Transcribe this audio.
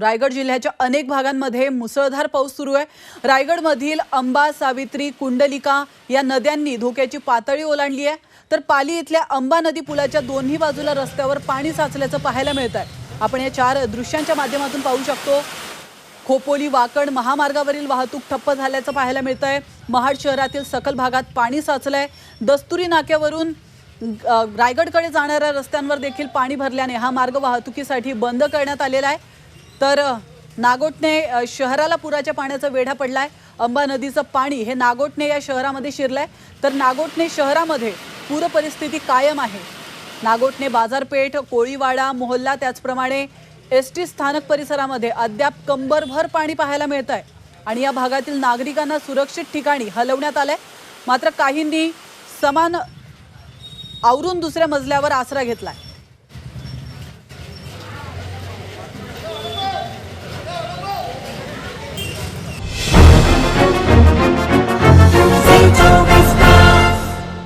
रायगड जिल्ह्याच्या अनेक भागांमध्ये मुसळधार पाऊस सुरू आहे. रायगडमधील अंबा सावित्री कुंडलिका या नद्यांनी धोक्याची पातळी ओलांडली आहे. तर पाली इथल्या अंबा नदी पुलाच्या दोन्ही बाजूला रस्त्यावर पाणी साचल्याचं पाहायला मिळत आहे आपण या चार दृश्यांच्या माध्यमातून पाहू शकतो. खोपोली वाकड महामार्गावरील वाहतूक ठप्प झाल्याचं पाहायला मिळत आहे महाड शहरातील सखल भागात पाणी साचलं आहे दस्तुरी नाक्यावरून रायगडकडे जाणाऱ्या रस्त्यांवर देखील पाणी भरल्याने हा मार्ग वाहतुकीसाठी बंद करण्यात आलेला आहे. तर नागोटणे नागोटने शहराला पुराच्या पाण्याचा वेढा पडलाय. अंबा नदीचं पाणी हे नागोटने या शहरामध्ये शिरलं आहे तर नागोटने शहरामध्ये पूरपरिस्थिती कायम आहे. नागोटणे बाजारपेठ कोळीवाडा मोहल्ला त्याचप्रमाणे एस टी स्थानक परिसरामध्ये अद्याप कंबरभर पाणी पाहायला मिळत आहे आणि या भागातील नागरिकांना सुरक्षित ठिकाणी हलवण्यात आलं आहे मात्र काहींनी समान आवरून दुसऱ्या मजल्यावर आसरा घेतला आहे